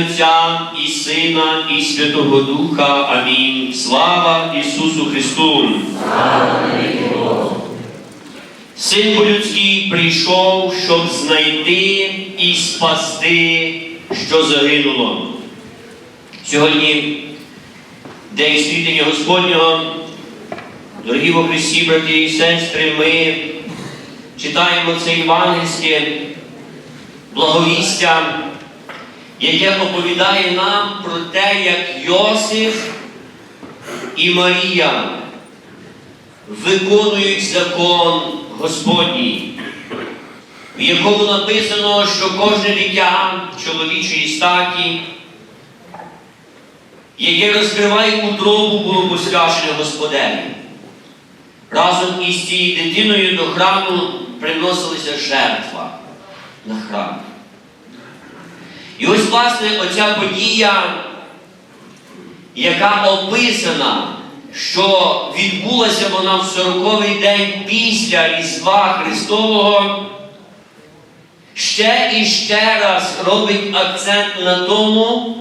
Отця і Сина, і Святого Духа. Амінь. Слава Ісусу Христу! Син по-людський прийшов, щоб знайти і спасти, що загинуло. Сьогодні День світення Господнього. Дорогі во Христі, брати і сестри, ми читаємо це євангельське благовістя, яке оповідає нам про те, як Йосиф і Марія виконують закон Господній, в якому написано, що кожне дитя чоловічої статі, яке розкриває утробу, було посвячене Господеві. Разом із цією дитиною до храму приносилася жертва на храм. І ось, власне, оця подія, яка описана, що відбулася вона в 40-й день після Різдва Христового, ще і ще раз робить акцент на тому,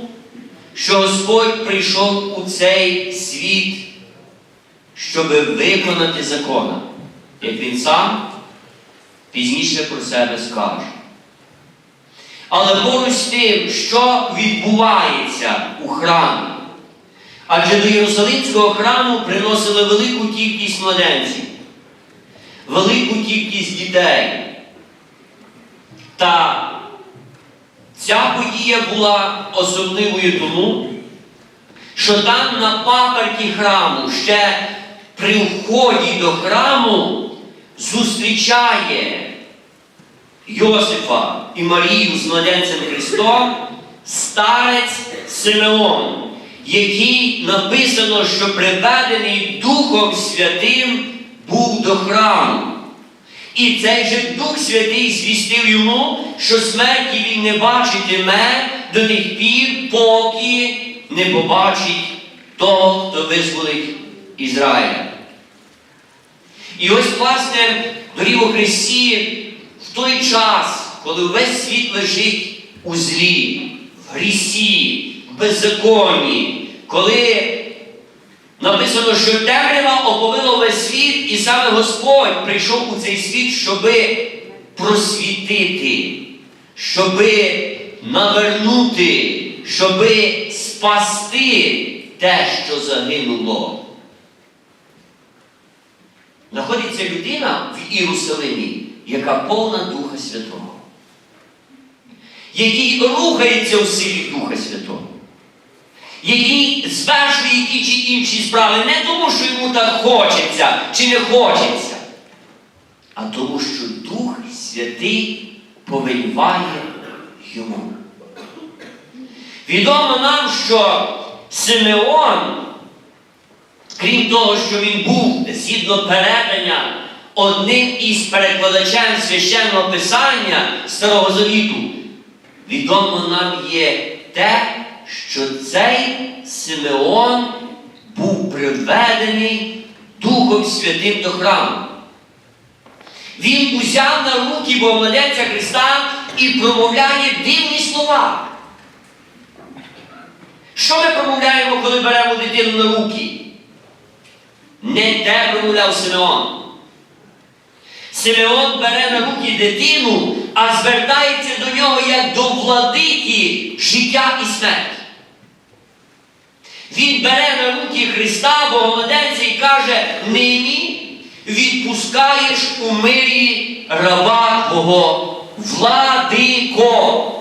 що Господь прийшов у цей світ, щоб виконати закон, як він сам пізніше про себе скаже. Але поруч з тим, що відбувається у храмі, адже до Єрусалимського храму приносили велику кількість младенців, велику кількість дітей. Та ця подія була особливою тому, що там на паперті храму ще при вході до храму зустрічає Йосифа і Марію з младенцем Христом старець Симеон, який написано, що приведений Духом Святим був до храму. І цей же Дух Святий звістив йому, що смерті він не бачитиме до тих пір, поки не побачить того, хто визволить Ізраїля. І ось, власне, доріг у Христі, в той час, коли весь світ лежить у злі, в грісі, в беззаконні, коли написано, що темрява оповила весь світ, і саме Господь прийшов у цей світ, щоби просвітити, щоби навернути, щоби спасти те, що загинуло. Знаходиться людина в Єрусалимі, яка повна Духа Святого, який рухається у силі Духа Святого, який звершує які чи інші справи не тому, що йому так хочеться чи не хочеться, а тому, що Дух Святий повеліває йому. Відомо нам, що Симеон Крім того, що він був згідно передання одним із перекладачем священного писання Старого Завіту, відомо нам є те, що цей Симеон був приведений Духом Святим до храму. Він узяв на руки Богомолеця Христа і промовляє дивні слова. Що ми промовляємо, коли беремо дитину на руки? Не те промовляв Симеон. Симеон бере на руки дитину, а звертається до нього як до владики життя і смерті. Він бере на руки Христа, Богомладенця, і каже, нині відпускаєш у мирі раба Твого, владико.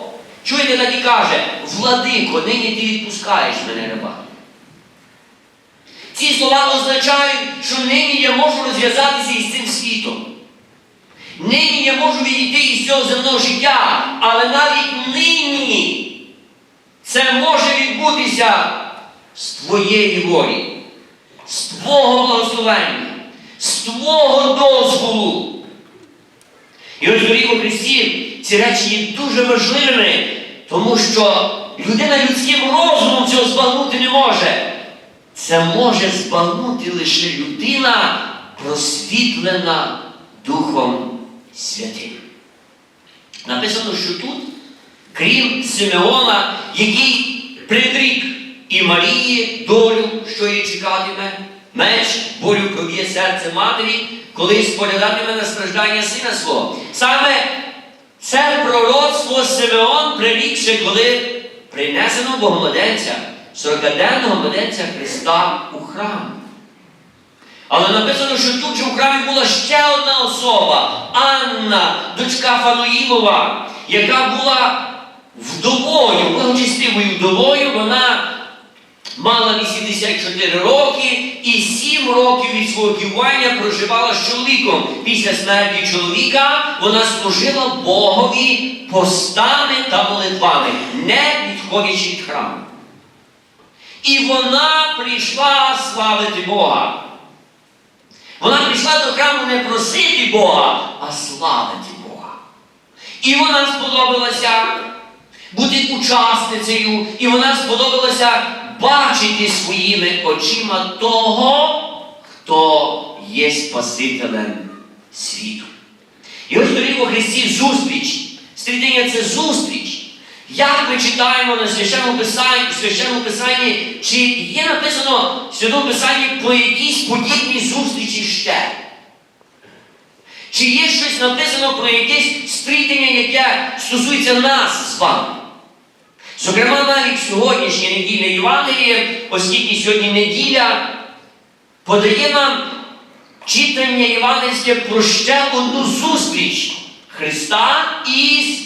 Чуєте, так і каже, владико, нині ти відпускаєш мене раба. Ці слова означають, що нині я можу розв'язатися із цим світом. Нині я можу відійти із цього земного життя, але навіть нині це може відбутися з твоєї волі, з твого благословення, з твого дозволу. І ось дорогі у Христі ці речі є дуже важливими, тому що людина людським розумом цього збагнути не може. Це може збагнути лише людина, просвітлена Духом Святим. Написано, що тут крім Симеона, який предрік і Марії долю, що її чекатиме, меч, болю проб'є серце матері, коли споглядатиме на страждання сина свого. Саме це пророцтво Симеон прирікше, коли принесено Богомладенця, 40-денного младенця Христа у храм. Але написано, що тут же в храмі була ще одна особа, Анна, дочка Фануїлова, яка була вдовою, благочестивою вдовою, вона мала 84 роки і 7 років від свого ківання проживала з чоловіком. Після смерті чоловіка вона служила Богові постами та молитвами, не відходячи від храму. І вона прийшла славити Бога. Вона прийшла до храму не просити Бога, а славити Бога. І вона сподобалася бути учасницею, і вона сподобалася бачити своїми очима того, хто є Спасителем світу. І ось доріг у Христі зустріч. Святиня це зустріч. Як ми читаємо на священному писанні, священному писанні, чи є написано в святому писанні про якісь подібні зустрічі? Чи є щось написано про якесь стрітення, яке стосується нас з вами? Зокрема, навіть сьогоднішнє недільне Євангеліє, оскільки сьогодні неділя, подає нам читання євангельське про ще одну зустріч Христа із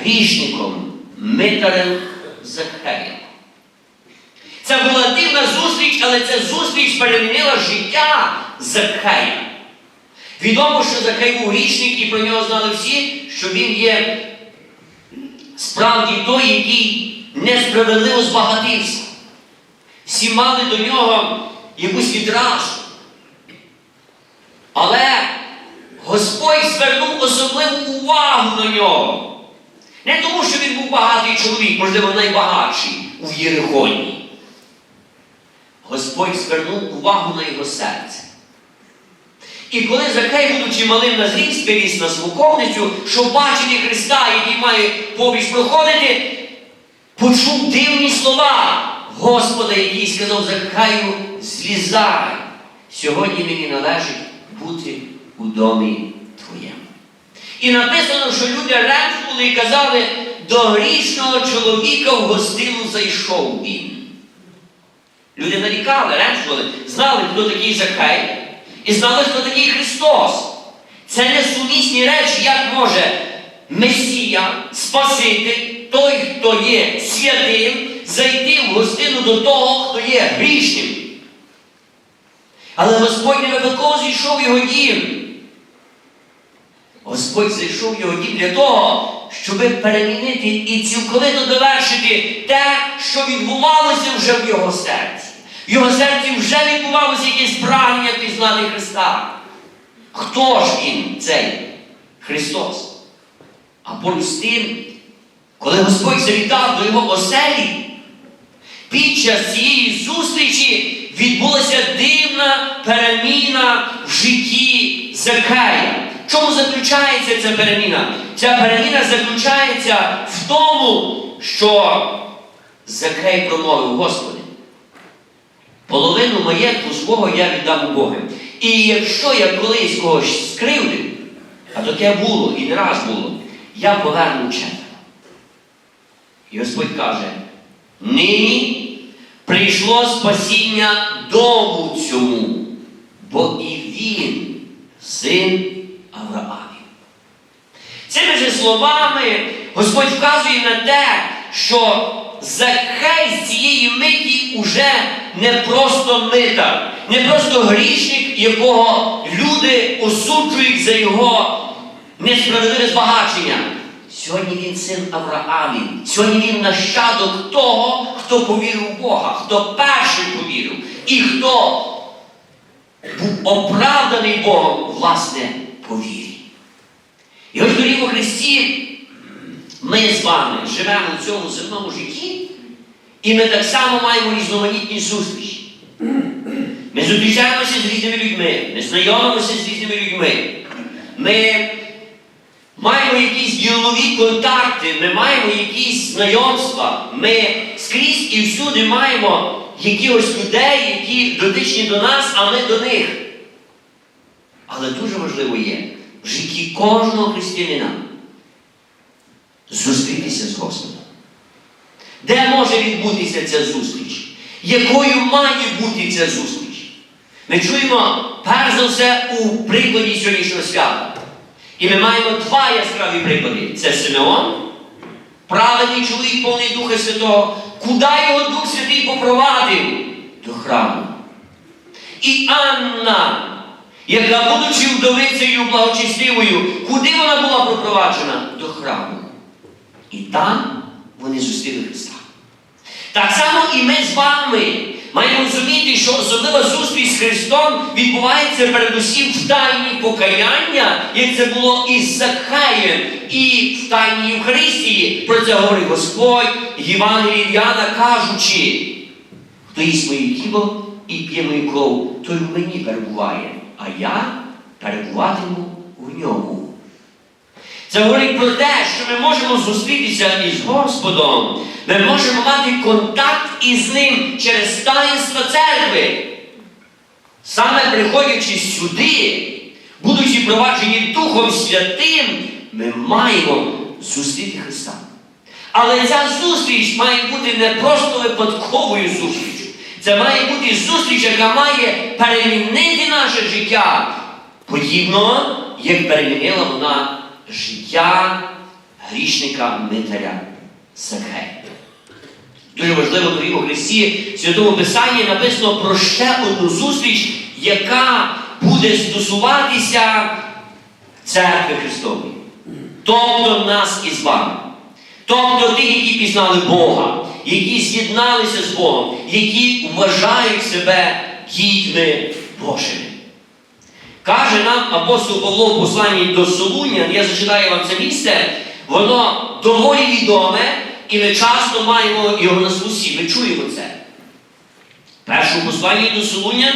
грішником, митарем Закхеєм. Це була дивна зустріч, але ця зустріч перемінила життя Закхея. Відомо, що Закхей був грішник, і про нього знали всі, що він є справді той, який несправедливо збагатився. Всі мали до нього якусь відразу. Але Господь звернув особливу увагу на нього. Не тому, що він був багатий чоловік, можливо, найбагатший у Єрихоні. Господь звернув увагу на його серце. І коли Закей, будучи малим на зріст, виріс на смоковницю, щоб бачити Христа, який має побіч проходити, почув дивні слова Господа, який сказав Закаю, злізай. Сьогодні мені належить бути у домі твоєму. І написано, що люди ремствували і казали, до грішного чоловіка в гостину зайшов він. Люди нарікали, ремствували, знали, хто такий Закхай, і знали, хто такий Христос. Це несумісні речі, як може Месія спасити той, хто є святим, зайти в гостину до того, хто є грішним. Але Господь не випадково зійшов його дім. Господь зайшов його дім для того, щоб перемінити і цілковито довершити те, що відбувалося вже в його серці. В його серці вже відбувалося якесь прагнення пізнати Христа. Хто ж він, цей Христос? А поруч з тим, коли Господь завітав до його оселі, під час цієї зустрічі відбулася дивна переміна в житті Закая. В чому заключається ця переміна? Ця переміна заключається в тому, що Закей промовив, Господи, половину маєтку свого я віддам у Бога. І якщо я колись когось скривдив, а таке було і не раз було, я поверну четверо. І Господь каже, нині прийшло спасіння дому цьому, бо і він син Авраамів. Цими же словами Господь вказує на те, що Закхай з цієї миті уже не просто мита, не просто грішник, якого люди осуджують за його несправедливе збагачення. Сьогодні він син Авраамів. Сьогодні він нащадок того, хто повірив в Бога, хто перший повірив, і хто був оправданий Богом, власне, по вірі. І ось доріг у Христі ми з вами живемо в цьому земному житті, і ми так само маємо різноманітні зустрічі. Ми зустрічаємося з різними людьми, ми знайомимося з різними людьми. Ми маємо якісь ділові контакти, ми маємо якісь знайомства. Ми скрізь і всюди маємо якихось людей, які дотичні до нас, а ми до них. Але дуже важливо є в житті кожного християнина зустрітися з Господом. Де може відбутися ця зустріч? Якою має бути ця зустріч? Ми чуємо перш за все у прикладі сьогоднішнього свята. І ми маємо два яскраві приклади. Це Симеон, праведний чоловік, повний Духа Святого, куди його Дух Святий попровадив? До храму. І Анна, яка, будучи вдовицею благочестивою, куди вона була пропроваджена? До храму. І там вони зустріли Христа. Так само і ми з вами маємо розуміти, що особлива зустріч з Христом відбувається передусім в тайні покаяння, як це було із Закхаєм, і в тайній Євхаристії. Про це говорить Господь, Євангелій Іоанна, кажучи, хто їсть моє тіло і п'є мою кров, той в мені перебуває, а я перебуватиму в ньому. Це говорить про те, що ми можемо зустрітися із Господом. Ми можемо мати контакт із Ним через таїнство церкви. Саме приходячи сюди, будучи проваджені Духом Святим, ми маємо зустріти Христа. Але ця зустріч має бути не просто випадковою зустрічю. Це має бути зустріч, яка має перемінити наше життя, подібно, як перемінила вона життя грішника Митаря Закхея. Дуже важливо дорогі у Христі, в Святому Писанні написано про ще одну зустріч, яка буде стосуватися церкви Христової. Тобто нас із вами. Тобто тих, які пізнали Бога, які з'єдналися з Богом, які вважають себе дітьми Божими. Каже нам апостол Павло в посланні до Солунян, я зачитаю вам це місце, воно доволі відоме, і ми часто маємо його на слусі. Ми чуємо це. В першому посланні до Солунян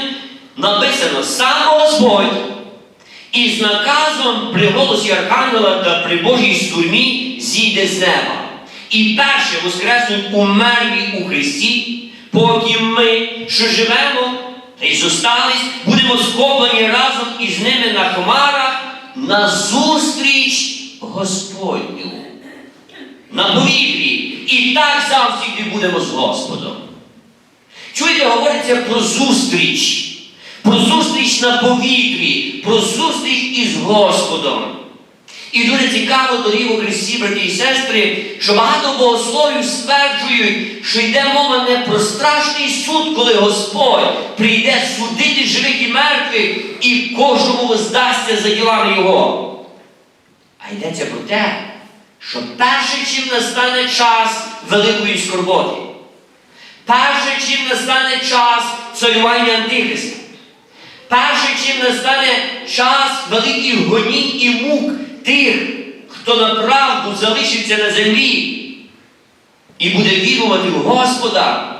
написано сам Господь із наказом при голосі Архангела та при Божій сурмі зійде з неба. І перше воскреснуть умерлі у Христі, потім ми, що живемо, та й зостались, будемо схоплені разом із ними на хмарах на зустріч Господню. На повітрі. І так завжди будемо з Господом. Чуєте, говориться про зустріч. Про зустріч на повітрі, про зустріч із Господом. І дуже цікаво, дорогі у Христі, браті і сестри, що багато богословів стверджують, що йде мова не про страшний суд, коли Господь прийде судити живих і мертвих і кожному воздасться за ділами Його. А йдеться про те, що перше, чим настане час великої скорботи, перше, чим настане час царювання Антихриста, перше, чим настане час великих гонінь і мук тих, хто направду залишиться на землі і буде вірувати в Господа,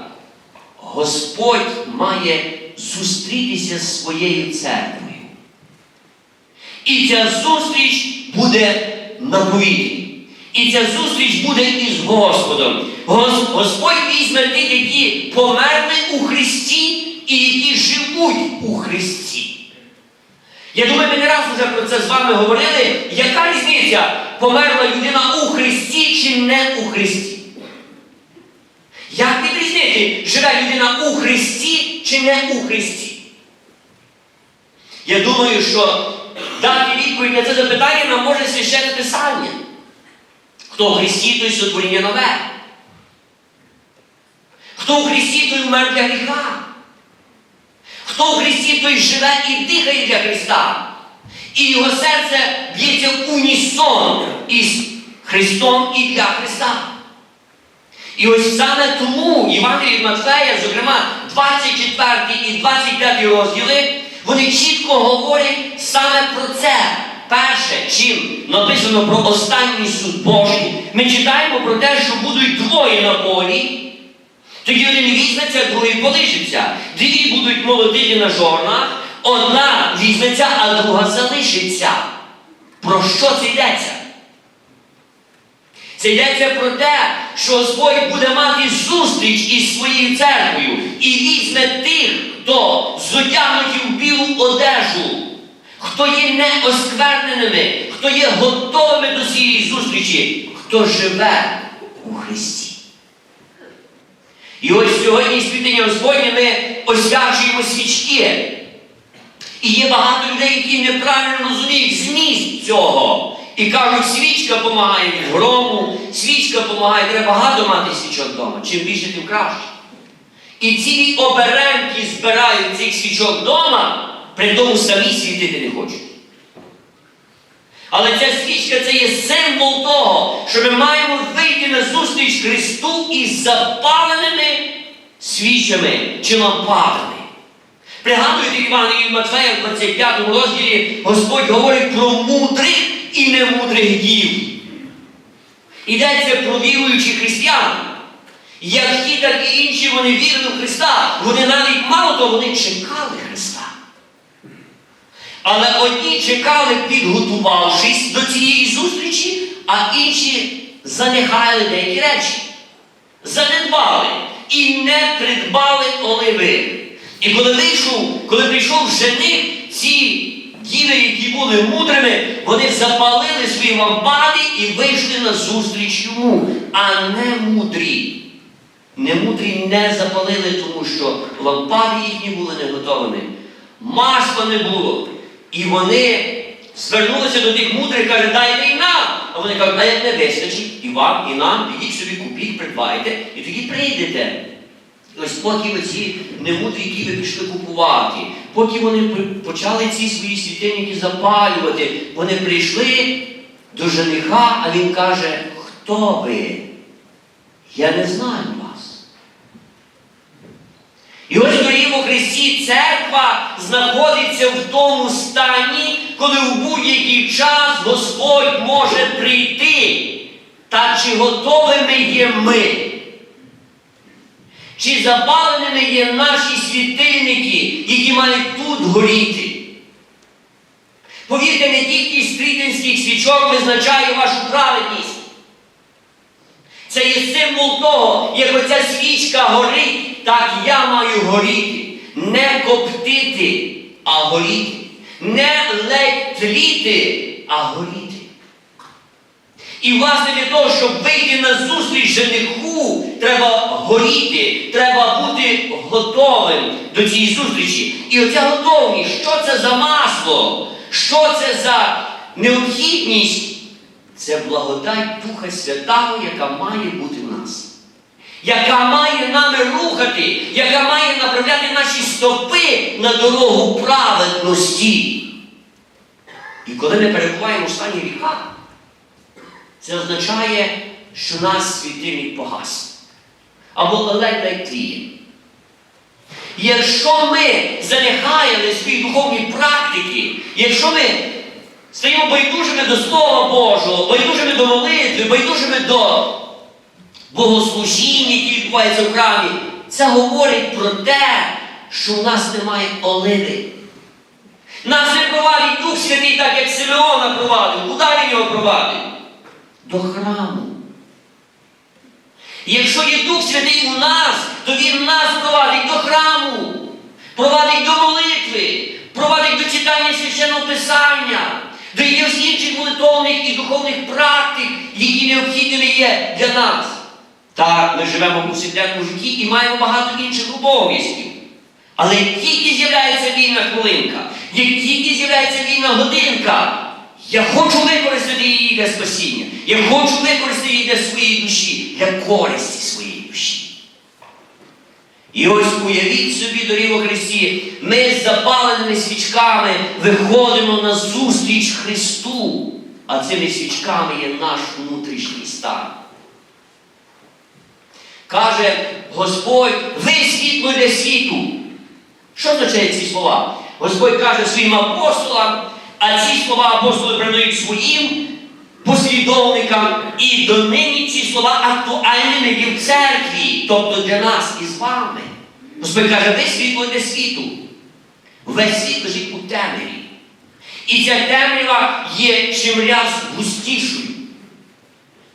Господь має зустрітися з своєю церквою. І ця зустріч буде на повітрі. І ця зустріч буде із Господом. Господь візьме тих, які померли у Христі і які живуть у Христі. Я думаю, ми не раз вже про це з вами говорили. Яка різниця, померла людина у Христі чи не у Христі? Як відрізнити, живе людина у Христі чи не у Христі? Я думаю, що дати відповідь на це запитання нам може священне писання. Хто у Христі, той сотворіння нове. Хто у Христі, той умер для гріха. Хто у Христі, той живе і дихає для Христа. І його серце б'ється в унісон із Христом і для Христа. І ось саме тому Євангелії від Матфея, зокрема 24 і 25 розділи, вони чітко говорять саме про це. Перше, чим написано про останній суд Божий, ми читаємо про те, що будуть двоє на полі, тоді один візьметься, другий полишиться. Дві будуть молодині на жорнах, одна візьметься, а друга залишиться. Про що це йдеться? Це йдеться про те, що Господь буде мати зустріч із своєю церквою і візьме тих, хто зодягнуті в білу одежу, хто є неоскверненими, хто є готовими до цієї зустрічі, хто живе у Христі. І ось сьогодні світення Господнє ми освячуємо свічки. І є багато людей, які неправильно розуміють зміст цього. І кажуть, свічка допомагає від грому, свічка допомагає, треба багато мати свічок вдома. Чим більше, тим краще. І цілі оберемки збирають цих свічок вдома, при тому самі світити не хочуть. Але ця свічка це є символ того, що ми маємо вийти на зустріч Христу із запаленими свічами чи лампадами. Пригадуєте Івана і Матфея в 25 розділі Господь говорить про мудрих і немудрих дів. Йдеться про віруючих християн. Як ті, так і інші вони вірили в Христа. Вони навіть мало того, вони чекали Христа. Але одні чекали, підготувавшись до цієї зустрічі, а інші занехали деякі речі. Занедбали і не придбали оливи. І коли вийшов, коли прийшов жених, ці діви, які були мудрими, вони запалили свої лампади і вийшли на зустріч йому, а не мудрі. Немудрі не запалили, тому що лампади їхні були не готовими. Масла не було. І вони звернулися до тих мудрих, каже, дайте і нам. А вони кажуть, а не вистачить, і вам, і нам, підіть собі купіть, придбайте, і тоді прийдете. Ось поки оці немудрі діви пішли купувати, поки вони почали ці свої світильники запалювати, вони прийшли до жениха, а він каже, хто ви? Я не знаю. І ось дорогі у Христі церква знаходиться в тому стані, коли в будь-який час Господь може прийти. Та чи готовими є ми? Чи запаленими є наші світильники, які мають тут горіти? Повірте, не тільки стрітинських свічок визначає вашу праведність. Це є символ того, як оця свічка горить, так я маю горіти. Не коптити, а горіти. Не ледь тліти, а горіти. І власне для того, щоб вийти на зустріч жениху, треба горіти, треба бути готовим до цієї зустрічі. І оця готовність, що це за масло, що це за необхідність? Це благодать Духа Святого, яка має бути в нас. Яка має нами рухати, яка має направляти наші стопи на дорогу праведності. І коли ми перебуваємо в стані віка, це означає, що нас світильник погас. Або ледь тліє. Якщо ми занехаяли свої духовні практики, якщо ми стаємо байдужими до Слова Божого, байдужими до молитви, байдужими до богослужіння, які відбуваються в храмі, це говорить про те, що в нас немає оливи. Нас не провадить Дух Святий, так як Симеона провадив. Куди він його провадив? До храму. Якщо є Дух Святий у нас, то Він нас провадить до храму, провадить до молитви, провадить до читання священного писання, до якихось інших молитовних і духовних практик, які необхідними є для нас. Так, ми живемо в повсякденному житті і маємо багато інших обов'язків. Але як тільки з'являється вільна хвилинка, як тільки з'являється вільна годинка, я хочу використати її для спасіння. Я хочу використати її для своєї душі, для користі своєї душі. І ось уявіть собі, дорогі во Христі, ми з запаленими свічками виходимо на зустріч Христу, а цими свічками є наш внутрішній стан. Каже Господь, ви світло для світу. Що означають ці слова? Господь каже своїм апостолам, а ці слова апостоли передають своїм послідовникам, і донині ці слова актуальними є в церкві, тобто для нас і з вами. Господь каже, ви світло для світу. Весь світ лежить у темряві. І ця темрява є чимряз густішою.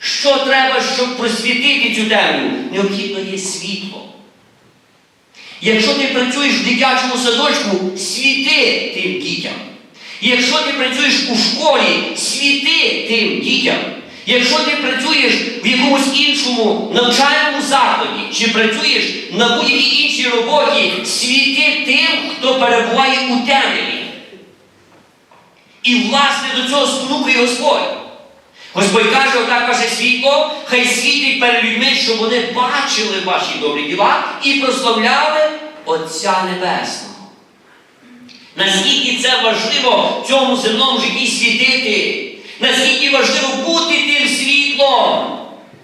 Що треба, щоб просвітити цю темряву? Необхідно є світло. Якщо ти працюєш в дитячому садочку, світи тим дітям. Якщо ти працюєш у школі, світи тим дітям. Якщо ти працюєш в якомусь іншому навчальному закладі, чи працюєш на будь-якій іншій роботі, світи тим, хто перебуває у темряві. І власне до цього спонукує Господь. Господь каже, отак каже світло, хай світить перед людьми, щоб вони бачили ваші добрі діла і прославляли Отця Небесного. Наскільки це важливо в цьому земному житті світити, наскільки важливо бути тим світлом.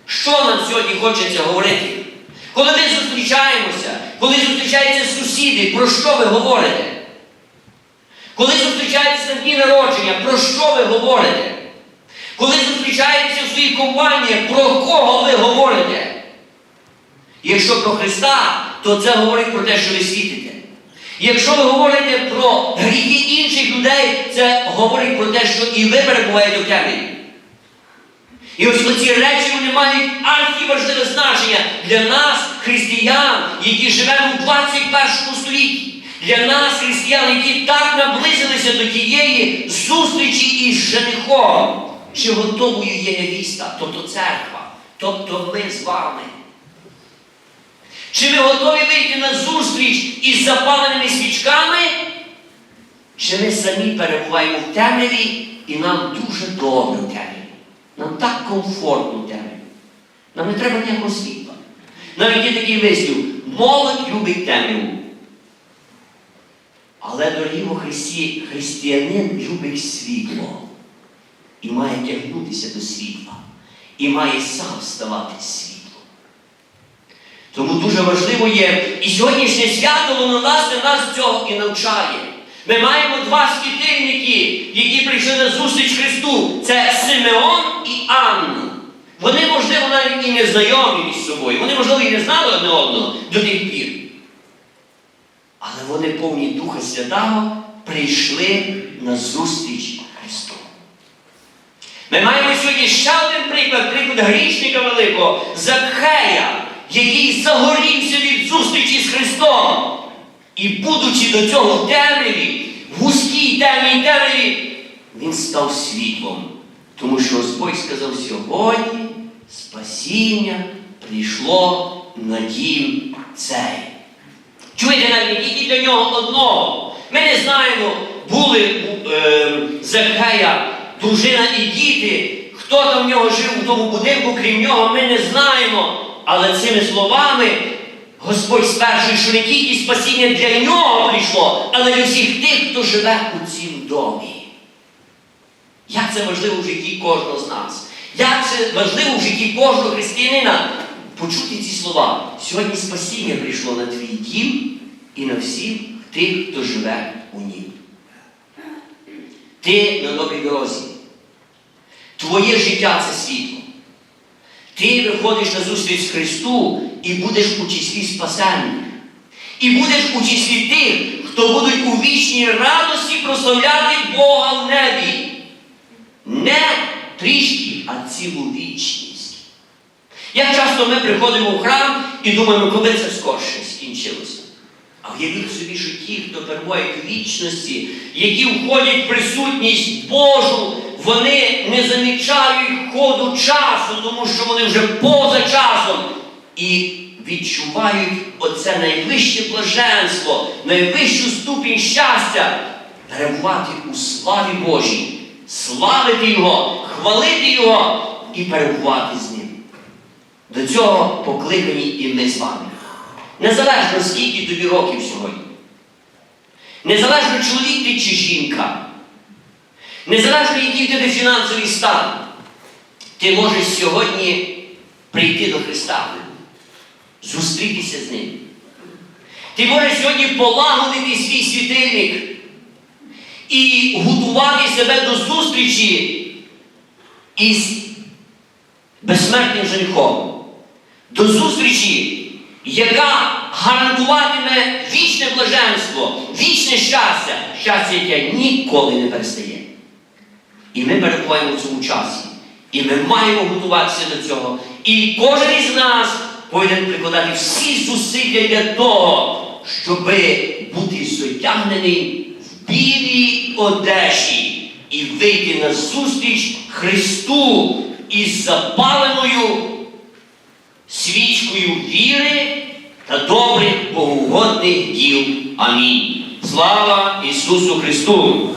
Що нам сьогодні хочеться говорити? Коли ми зустрічаємося, коли зустрічаються сусіди, про що ви говорите? Коли зустрічаєтеся на дні народження, про що ви говорите? Коли зустрічаєтеся в своїй компанії, про кого ви говорите? Якщо про Христа, то це говорить про те, що ви світите. Якщо ви говорите про гріхи інших людей, це говорить про те, що і ви перебуваєте в темряві. І ось оці речі вони мають архіважливе значення для нас, християн, які живемо в 21 столітті. Для нас, християн, які так наблизилися до тієї зустрічі із женихом, чи готовою є невіста, тобто церква, тобто ми з вами. Чи ми готові вийти на зустріч із запаленими свічками? Чи ми самі перебуваємо в темряві і нам дуже добре в темряві? Нам так комфортно в темряві. Нам не треба ніякого світла. Навіть є такий вислів, молодь любить темряву. Але, дорогі Христі, християнин любить світло і має тягнутися до світла, і має сам ставати світлом. Тому дуже важливо є, і сьогоднішнє свято, воно власне нас цього і навчає. Ми маємо два світильники, які прийшли на зустріч Христу. Це Симеон і Анна. Вони, можливо, навіть і не знайомі між собою. Вони, можливо, і не знали одне одного до тих пір. Але вони повні Духа Святого прийшли на зустріч. Ми маємо сьогодні ще один приклад, приклад грішника великого, Закхея, який загорівся від зустрічі з Христом. І будучи до цього в темряві, в густій темній темряві, він став світлом. Тому що Господь сказав, сьогодні спасіння прийшло на дім цей. Чуєте навіть тільки для нього одного. Ми не знаємо, були у е, Закхея дружина і діти, хто там в нього жив у тому будинку, крім нього, ми не знаємо. Але цими словами Господь стверджує, що не тільки спасіння для нього прийшло, але для всіх тих, хто живе у цім домі. Як це важливо в житті кожного з нас? Як це важливо в житті кожного християнина почути ці слова? Сьогодні спасіння прийшло на твій дім і на всіх тих, хто живе у нім. Ти на добрій дорозі. Твоє життя це світло. Ти виходиш на зустріч з Христу і будеш у числі спасенних. І будеш у числі тих, хто будуть у вічній радості прославляти Бога в небі. Не трішки, а цілу вічність. Як часто ми приходимо в храм і думаємо, коли це скорше скінчилося. А уявіть собі, що ті, хто перебуває в вічності, які входять в присутність Божу, вони не замічають ходу часу, тому що вони вже поза часом. І відчувають оце найвище блаженство, найвищу ступінь щастя перебувати у славі Божій, славити Його, хвалити Його і перебувати з Ним. До цього покликані і ми з вами. Незалежно скільки тобі років сьогодні. Незалежно чоловік ти чи жінка. Незалежно який в тебе фінансовий стан, ти можеш сьогодні прийти до Христа, зустрітися з Ним. Ти можеш сьогодні полагодити свій світильник і готувати себе до зустрічі із безсмертним женихом. До зустрічі, яка гарантуватиме вічне блаженство, вічне щастя, щастя, яке ніколи не перестає. І ми перебуваємо в цьому часі. І ми маємо готуватися до цього. І кожен із нас повинен прикладати всі зусилля для того, щоб бути зодягнений в білій одежі і вийти на зустріч Христу із запаленою свічкою віри та добрих богоугодних діл. Амінь. Слава Ісусу Христу!